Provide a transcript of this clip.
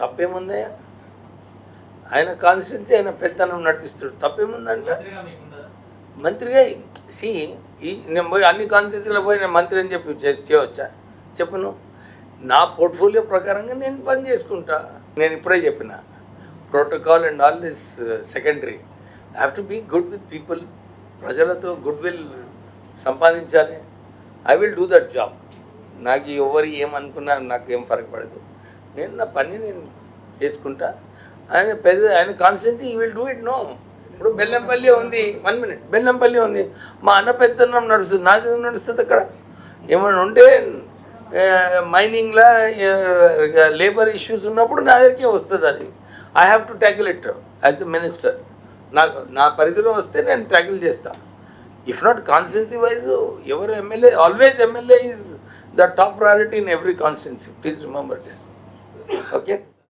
తప్పేముందయ్యా? ఆయన కాన్స్టిట్యున్సీ ఆయన పెత్తనం నడిపిస్తాడు. తప్పేముందంటే? మంత్రిగా సి ఈ నేను పోయి అన్ని కాన్స్టిట్యూన్సీలో పోయి నేను మంత్రి అని చెప్పి చేయవచ్చా? చెప్పను. నా పోర్ట్ఫోలియో ప్రకారంగా నేను పని చేసుకుంటా. నేను ఇప్పుడే చెప్పిన. Protocol and all is secondary. Have to be good with people. ప్రజలతో గుడ్ విల్ సంపాదించాలి. I will do that job. నాకు ఎవరు ఏమనుకున్నా నాకు ఏం ఫరక పడదు. నేను నా పని నేను చేసుకుంటా. ఆయన పెద్ద ఆయన కాన్స్టెన్సీ ఈ విల్ డూ ఇట్ నో ఇప్పుడు బెల్లంపల్లి ఉంది. వన్ మినిట్ బెల్లంపల్లి ఉంది. మా అన్న పెద్దన్నం నడుస్తుంది. నాది నడుస్తుంది అక్కడ. ఏమైనా ఉంటే మైనింగ్లో లేబర్ ఇష్యూస్ ఉన్నప్పుడు నా దగ్గరికే వస్తుంది అది. I have to tackle it as a minister నాకు నా పరిధిలో వస్తే నేను ట్యాకిల్ చేస్తాను ఇఫ్ నాట్ కాన్స్టిట్యున్సీ వైజ్ ఎవరు MLA always MLA is the top priority in every constituency please remember this Okay.